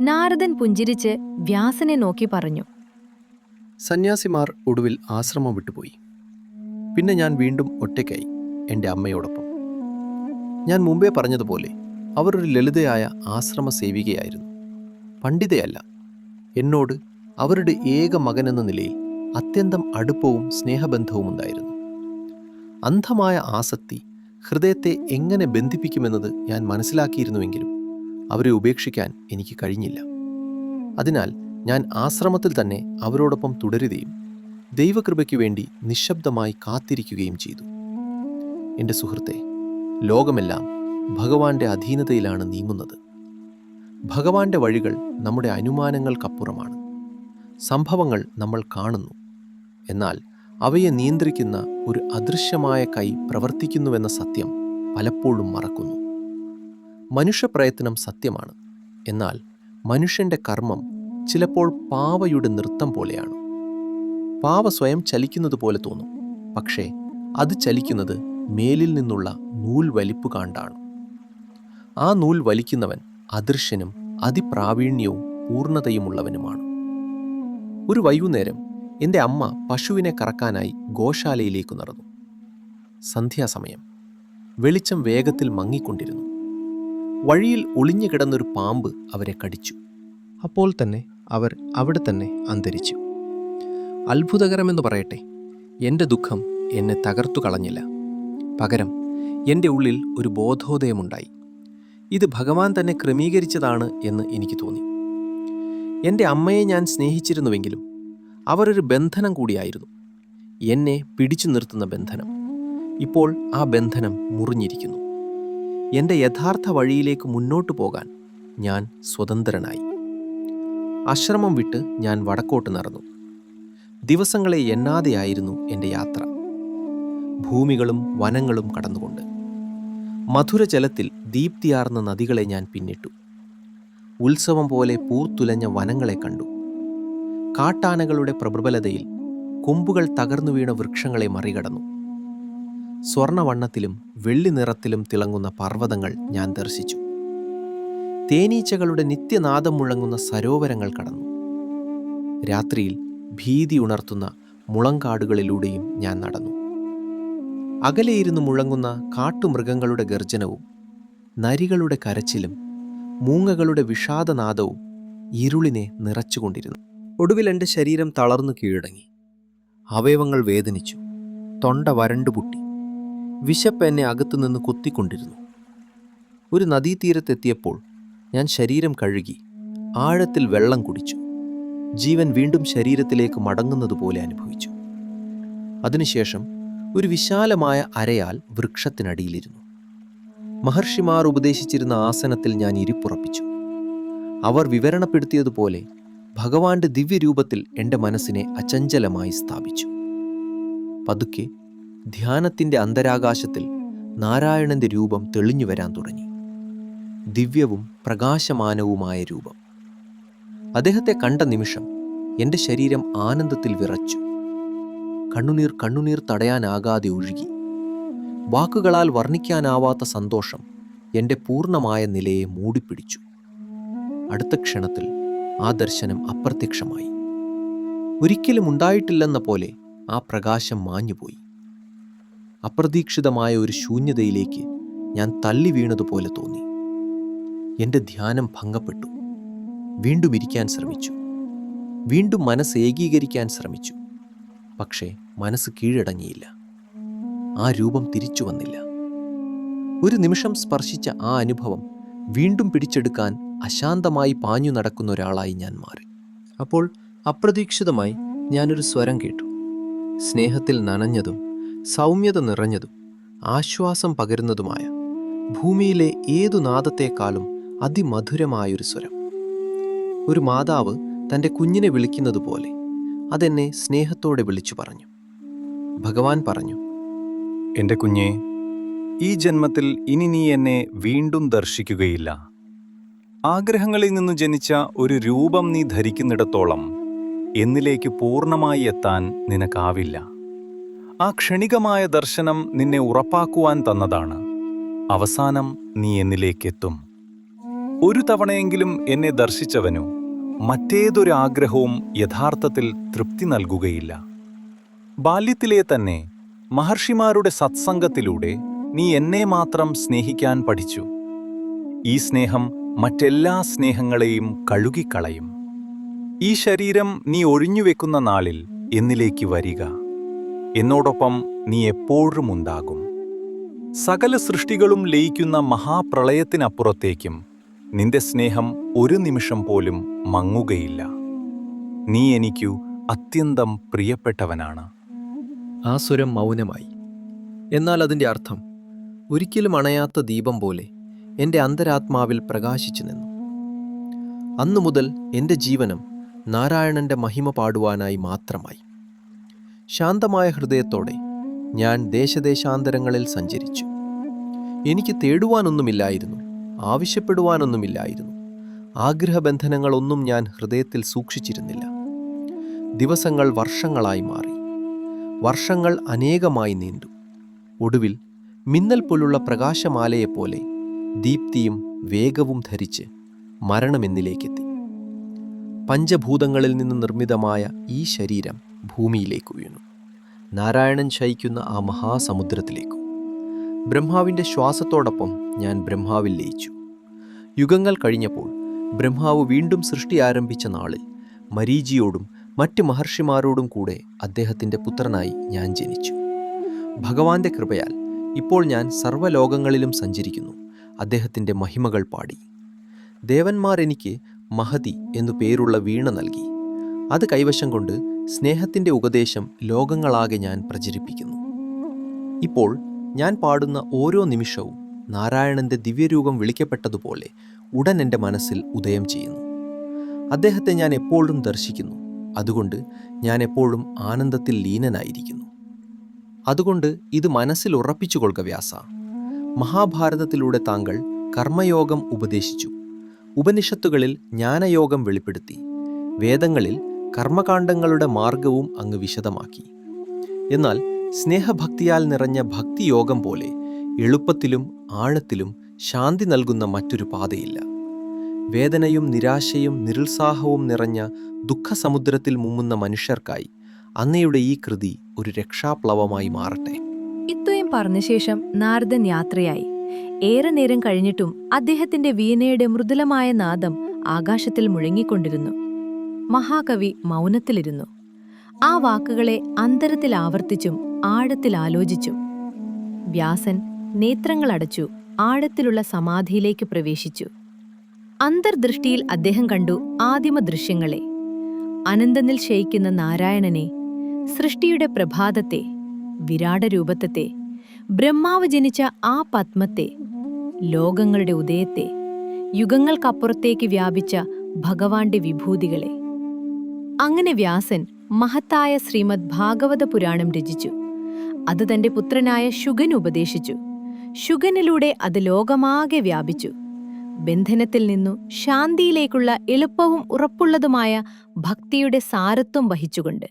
നാരദൻ പുഞ്ചിരിച്ച് വ്യാസനെ നോക്കി പറഞ്ഞു. സന്യാസിമാർ ഒടുവിൽ ആശ്രമം വിട്ടുപോയി. പിന്നെ ഞാൻ വീണ്ടും ഒറ്റയ്ക്കായി എന്റെ അമ്മയോടൊപ്പം. ഞാൻ മുമ്പേ പറഞ്ഞതുപോലെ അവർ ഒരു ലളിതയായ ആശ്രമ സേവികയായിരുന്നു. പണ്ഡിതയല്ല. എന്നോട് അവരുടെ ഏക മകനെന്ന നിലയിൽ അത്യന്തം അടുപ്പവും സ്നേഹബന്ധവും ഉണ്ടായിരുന്നു. അന്ധമായ ആസക്തി ഹൃദയത്തെ എങ്ങനെ ബന്ധിപ്പിക്കുമെന്നത് ഞാൻ മനസ്സിലാക്കിയിരുന്നുവെങ്കിലും അവരെ ഉപേക്ഷിക്കാൻ എനിക്ക് കഴിഞ്ഞില്ല. അതിനാൽ ഞാൻ ആശ്രമത്തിൽ തന്നെ അവരോടൊപ്പം തുടരുകയും ദൈവകൃപയ്ക്ക് വേണ്ടി നിശബ്ദമായി കാത്തിരിക്കുകയും ചെയ്തു. എന്റെ സുഹൃത്തെ ലോകമെല്ലാം ഭഗവാന്റെ അധീനതയിലാണ് നീങ്ങുന്നത്. ഭഗവാന്റെ വഴികൾ നമ്മുടെ അനുമാനങ്ങൾക്കപ്പുറമാണ്. സംഭവങ്ങൾ നമ്മൾ കാണുന്നു. എന്നാൽ അവയെ നിയന്ത്രിക്കുന്ന ഒരു അദൃശ്യമായ കൈ പ്രവർത്തിക്കുന്നുവെന്ന സത്യം പലപ്പോഴും മറക്കുന്നു. മനുഷ്യപ്രയത്നം സത്യമാണ്. എന്നാൽ മനുഷ്യന്റെ കർമ്മം ചിലപ്പോൾ പാവയുടെ നൃത്തം പോലെയാണ്. പാവ സ്വയം ചലിക്കുന്നത് പോലെ തോന്നും. പക്ഷേ അത് ചലിക്കുന്നത് മേലിൽ നിന്നുള്ള നൂൽ വലിപ്പ് കാണ്ടാണ്. ആ നൂൽ വലിക്കുന്നവൻ അദൃശ്യനും അതിപ്രാവീണ്യവും പൂർണതയുമുള്ളവനുമാണ് ഒരു വൈകുന്നേരം എന്റെ അമ്മ പശുവിനെ കറക്കാനായി ഗോശാലയിലേക്ക് നടന്നു. സന്ധ്യാസമയം വെളിച്ചം വേഗത്തിൽ മങ്ങിക്കൊണ്ടിരുന്നു. വഴിയിൽ ഒളിഞ്ഞു കിടന്നൊരു പാമ്പ് അവരെ കടിച്ചു. അപ്പോൾ തന്നെ അവർ അവിടെ തന്നെ അന്തരിച്ചു. അത്ഭുതകരമെന്ന് പറയട്ടെ എന്റെ ദുഃഖം എന്നെ തകർത്തു കളഞ്ഞില്ല. പകരം എന്റെ ഉള്ളിൽ ഒരു ബോധോദയമുണ്ടായി. ഇത് ഭഗവാൻ തന്നെ ക്രമീകരിച്ചതാണ് എന്ന് എനിക്ക് തോന്നി. എന്റെ അമ്മയെ ഞാൻ സ്നേഹിച്ചിരുന്നുവെങ്കിലും അവരൊരു ബന്ധനം കൂടിയായിരുന്നു. എന്നെ പിടിച്ചു നിർത്തുന്ന ബന്ധനം. ഇപ്പോൾ ആ ബന്ധനം മുറിഞ്ഞിരിക്കുന്നു. എന്റെ യഥാർത്ഥ വഴിയിലേക്ക് മുന്നോട്ട് പോകാൻ ഞാൻ സ്വതന്ത്രനായി. ആശ്രമം വിട്ട് ഞാൻ വടക്കോട്ട് നടന്നു. ദിവസങ്ങളെ എണ്ണാതെയായിരുന്നു എന്റെ യാത്ര. ഭൂമികളും വനങ്ങളും കടന്നുകൊണ്ട്. മധുരജലത്തിൽ ദീപ്തിയാർന്ന നദികളെ ഞാൻ പിന്നിട്ടു. ഉത്സവം പോലെ പൂർത്തുലഞ്ഞ വനങ്ങളെ കണ്ടു. കാട്ടാനകളുടെ പ്രബലതയിൽ കൊമ്പുകൾ തകർന്നു വീണ വൃക്ഷങ്ങളെ മറികടന്നു. സ്വർണവണ്ണത്തിലും വെള്ളി നിറത്തിലും തിളങ്ങുന്ന പർവതങ്ങൾ ഞാൻ ദർശിച്ചു. തേനീച്ചകളുടെ നിത്യനാദം മുഴങ്ങുന്ന സരോവരങ്ങൾ കടന്നു. രാത്രിയിൽ ഭീതി ഉണർത്തുന്ന മുളങ്കാടുകളിലൂടെയും ഞാൻ നടന്നു. അകലെയിരുന്ന് മുഴങ്ങുന്ന കാട്ടുമൃഗങ്ങളുടെ ഗർജനവും നരികളുടെ കരച്ചിലും മൂങ്ങകളുടെ വിഷാദനാദവും ഇരുളിനെ നിറച്ചുകൊണ്ടിരുന്നു. ഒടുവിൽ എന്റെ ശരീരം തളർന്നു കീഴടങ്ങി. അവയവങ്ങൾ വേദനിച്ചു. തൊണ്ട വരണ്ടുപൊട്ടി. വിശപ്പ് എന്നെ അകത്തുനിന്ന് കുത്തിക്കൊണ്ടിരുന്നു. ഒരു നദീതീരത്തെത്തിയപ്പോൾ ഞാൻ ശരീരം കഴുകി ആഴത്തിൽ വെള്ളം കുടിച്ചു. ജീവൻ വീണ്ടും ശരീരത്തിലേക്ക് മടങ്ങുന്നതുപോലെ അനുഭവിച്ചു. അതിനുശേഷം ഒരു വിശാലമായ അരയാൽ വൃക്ഷത്തിനടിയിലിരുന്നു. മഹർഷിമാർ ഉപദേശിച്ചിരുന്ന ആസനത്തിൽ ഞാൻ ഇരിപ്പുറപ്പിച്ചു. അവർ വിവരണപ്പെടുത്തിയതുപോലെ ഭഗവാന്റെ ദിവ്യരൂപത്തിൽ എന്റെ മനസ്സിനെ അചഞ്ചലമായി സ്ഥാപിച്ചു. പതുക്കെ ധ്യാനത്തിന്റെ അന്തരാകാശത്തിൽ നാരായണന്റെ രൂപം തെളിഞ്ഞു വരാൻ തുടങ്ങി. ദിവ്യവും പ്രകാശമാനവുമായ രൂപം. അദ്ദേഹത്തെ കണ്ട നിമിഷം എന്റെ ശരീരം ആനന്ദത്തിൽ വിറച്ചു. കണ്ണുനീർ കണ്ണുനീർ തടയാനാകാതെ ഒഴുകി. വാക്കുകളാൽ വർണിക്കാനാവാത്ത സന്തോഷം എന്റെ പൂർണമായ നിലയെ മൂടിപ്പിടിച്ചു. അടുത്ത ക്ഷണത്തിൽ ആ ദർശനം അപ്രത്യക്ഷമായി. ഒരിക്കലും ഉണ്ടായിട്ടില്ലെന്ന പോലെ ആ പ്രകാശം മാഞ്ഞുപോയി. അപ്രതീക്ഷിതമായ ഒരു ശൂന്യതയിലേക്ക് ഞാൻ തള്ളി വീണതുപോലെ തോന്നി. എന്റെ ധ്യാനം ഭംഗപ്പെട്ടു. വീണ്ടും ഇരിക്കാൻ ശ്രമിച്ചു. വീണ്ടും മനസ്സ് ഏകീകരിക്കാൻ ശ്രമിച്ചു. പക്ഷേ മനസ്സ് കീഴടങ്ങിയില്ല. ആ രൂപം തിരിച്ചു വന്നില്ല. ഒരു നിമിഷം സ്പർശിച്ച ആ അനുഭവം വീണ്ടും പിടിച്ചെടുക്കാൻ അശാന്തമായി പാഞ്ഞു നടക്കുന്ന ഒരാളായി ഞാൻ മാറി. അപ്പോൾ അപ്രതീക്ഷിതമായി ഞാനൊരു സ്വരം കേട്ടു. സ്നേഹത്തിൽ നനഞ്ഞതും സൗമ്യത നിറഞ്ഞതും ആശ്വാസം പകരുന്നതുമായ ഭൂമിയിലെ ഏതു നാദത്തെക്കാളും അതിമധുരമായൊരു സ്വരം. ഒരു മാതാവ് തന്റെ കുഞ്ഞിനെ വിളിക്കുന്നതുപോലെ അതെന്നെ സ്നേഹത്തോടെ വിളിച്ചു പറഞ്ഞു. ഭഗവാൻ പറഞ്ഞു എന്റെ കുഞ്ഞെ ഈ ജന്മത്തിൽ ഇനി നീ എന്നെ വീണ്ടും ദർശിക്കുകയില്ല. ആഗ്രഹങ്ങളിൽ നിന്ന് ജനിച്ച ഒരു രൂപം നീ ധരിക്കുന്നിടത്തോളം എന്നിലേക്ക് പൂർണമായി എത്താൻ നിനക്കാവില്ല. ആ ക്ഷണികമായ ദർശനം നിന്നെ ഉറപ്പാക്കുവാൻ തന്നതാണ്. അവസാനം നീ എന്നിലേക്കെത്തും. ഒരു തവണയെങ്കിലും എന്നെ ദർശിച്ചവനു മറ്റേതൊരു ആഗ്രഹവും യഥാർത്ഥത്തിൽ തൃപ്തി നൽകുകയില്ല. ബാല്യത്തിലെ തന്നെ മഹർഷിമാരുടെ സത്സംഗത്തിലൂടെ നീ എന്നെ മാത്രം സ്നേഹിക്കാൻ പഠിച്ചു. ഈ സ്നേഹം മറ്റെല്ലാ സ്നേഹങ്ങളെയും കഴുകിക്കളയും. ഈ ശരീരം നീ ഒഴിഞ്ഞുവെക്കുന്ന നാളിൽ എന്നിലേക്ക് വരിക. എന്നോടൊപ്പം നീ എപ്പോഴും ഉണ്ടാകും. സകല സൃഷ്ടികളും ലയിക്കുന്ന മഹാപ്രളയത്തിനപ്പുറത്തേക്കും നിന്റെ സ്നേഹം ഒരു നിമിഷം പോലും മങ്ങുകയില്ല. നീ എനിക്കു അത്യന്തം പ്രിയപ്പെട്ടവനാണ്. ആ സ്വരം മൗനമായി. എന്നാൽ അതിന്റെ അർത്ഥം ഒരിക്കലും അണയാത്ത ദീപം പോലെ എന്റെ അന്തരാത്മാവിൽ പ്രകാശിച്ചു നിന്നു. അന്നു മുതൽ എന്റെ ജീവനം നാരായണന്റെ മഹിമ പാടുവാനായി മാത്രമായി. ശാന്തമായ ഹൃദയത്തോടെ ഞാൻ ദേശദേശാന്തരങ്ങളിൽ സഞ്ചരിച്ചു. എനിക്ക് തേടുവാനൊന്നുമില്ലായിരുന്നു ആവശ്യപ്പെടുവാനൊന്നുമില്ലായിരുന്നു. ആഗ്രഹബന്ധനങ്ങളൊന്നും ഞാൻ ഹൃദയത്തിൽ സൂക്ഷിച്ചിരുന്നില്ല. ദിവസങ്ങൾ വർഷങ്ങളായി മാറി. വർഷങ്ങൾ അനേകമായി നീണ്ടു. ഒടുവിൽ മിന്നൽ പോലുള്ള പ്രകാശമാലയെപ്പോലെ ദീപ്തിയും വേഗവും ധരിച്ച് മരണമെന്നിലേക്കെത്തി. പഞ്ചഭൂതങ്ങളിൽ നിന്ന് നിർമ്മിതമായ ഈ ശരീരം ഭൂമിയിലേക്ക് വീണു നാരായണൻ ശയിക്കുന്ന ആ മഹാസമുദ്രത്തിലേക്കും. ബ്രഹ്മാവിന്റെ ശ്വാസത്തോടൊപ്പം ഞാൻ ബ്രഹ്മാവിൽ ലയിച്ചു. യുഗങ്ങൾ കഴിഞ്ഞപ്പോൾ ബ്രഹ്മാവ് വീണ്ടും സൃഷ്ടി ആരംഭിച്ച നാളിൽ മരീജിയോടും മറ്റ് മഹർഷിമാരോടും കൂടെ അദ്ദേഹത്തിന്റെ പുത്രനായി ഞാൻ ജനിച്ചു. ഭഗവാന്റെ കൃപയാൽ ഇപ്പോൾ ഞാൻ സർവലോകങ്ങളിലും സഞ്ചരിക്കുന്നു. അദ്ദേഹത്തിന്റെ മഹിമകൾ പാടി. ദേവന്മാർ എനിക്ക് മഹതി എന്നു പേരുള്ള വീണ നൽകി. അത് കൈവശം കൊണ്ട് സ്നേഹത്തിന്റെ ഉപദേശം ലോകങ്ങളാകെ ഞാൻ പ്രചരിപ്പിക്കുന്നു. ഇപ്പോൾ ഞാൻ പാടുന്ന ഓരോ നിമിഷവും നാരായണന്റെ ദിവ്യരൂപം വിളിക്കപ്പെട്ടതുപോലെ ഉടൻ എന്റെ മനസ്സിൽ ഉദയം ചെയ്യുന്നു. അദ്ദേഹത്തെ ഞാൻ എപ്പോഴും ദർശിക്കുന്നു. അതുകൊണ്ട് ഞാൻ എപ്പോഴും ആനന്ദത്തിൽ ലീനനായിരിക്കുന്നു. അതുകൊണ്ട് ഇത് മനസ്സിൽ ഉറപ്പിച്ചു കൊള്ളുക വ്യാസ. മഹാഭാരതത്തിലൂടെ താങ്കൾ കർമ്മയോഗം ഉപദേശിച്ചു. ഉപനിഷത്തുകളിൽ ജ്ഞാനയോഗം വെളിപ്പെടുത്തി. വേദങ്ങളിൽ കർമ്മകാണ്ഡങ്ങളുടെ മാർഗവും അങ്ങ് വിശദമാക്കി. എന്നാൽ സ്നേഹഭക്തിയാൽ നിറഞ്ഞ ഭക്തിയോഗം പോലെ എളുപ്പത്തിലും ആഴത്തിലും ശാന്തി നൽകുന്ന മറ്റൊരു പാതയില്ല. വേദനയും നിരാശയും നിരുത്സാഹവും നിറഞ്ഞ ദുഃഖസമുദ്രത്തിൽ മുങ്ങുന്ന മനുഷ്യർക്കായി അന്നയുടെ ഈ കൃതി ഒരു രക്ഷാപ്ലവമായി മാറട്ടെ. ഇത്രയും പറഞ്ഞ ശേഷം നാരദൻ യാത്രയായി. ഏറെ നേരം കഴിഞ്ഞിട്ടും അദ്ദേഹത്തിന്റെ വീണയുടെ മൃദുലമായ നാദം ആകാശത്തിൽ മുഴങ്ങിക്കൊണ്ടിരുന്നു. മഹാകവി മൗനത്തിലിരുന്നു. ആ വാക്കുകളെ അന്തരത്തിൽ ആവർത്തിച്ചും ആഴത്തിൽ ആലോചിച്ചു. വ്യാസൻ നേത്രങ്ങളടച്ചു ആഴത്തിലുള്ള സമാധിയിലേക്ക് പ്രവേശിച്ചു. അന്തർദൃഷ്ടിയിൽ അദ്ദേഹം കണ്ടു ആദിമ ദൃശ്യങ്ങളെ. അനന്തനിൽ ശയിക്കുന്ന നാരായണനെ സൃഷ്ടിയുടെ പ്രഭാതത്തെ വിരാടരൂപത്തെ ബ്രഹ്മാവ് ജനിച്ച ആ പത്മത്തെ ലോകങ്ങളുടെ ഉദയത്തെ യുഗങ്ങൾക്കപ്പുറത്തേക്ക് വ്യാപിച്ച ഭഗവാന്റെ വിഭൂതികളെ. അങ്ങനെ വ്യാസൻ മഹത്തായ ശ്രീമദ് ഭാഗവത പുരാണം രചിച്ചു. അത് തന്റെ പുത്രനായ ശുഗൻ ഉപദേശിച്ചു. ശുഗനിലൂടെ അത് ലോകമാകെ വ്യാപിച്ചു. ബന്ധനത്തിൽ നിന്നു ശാന്തിയിലേക്കുള്ള എളുപ്പവും ഉറപ്പുള്ളതുമായ ഭക്തിയുടെ സാരത്വം വഹിച്ചുകൊണ്ട്.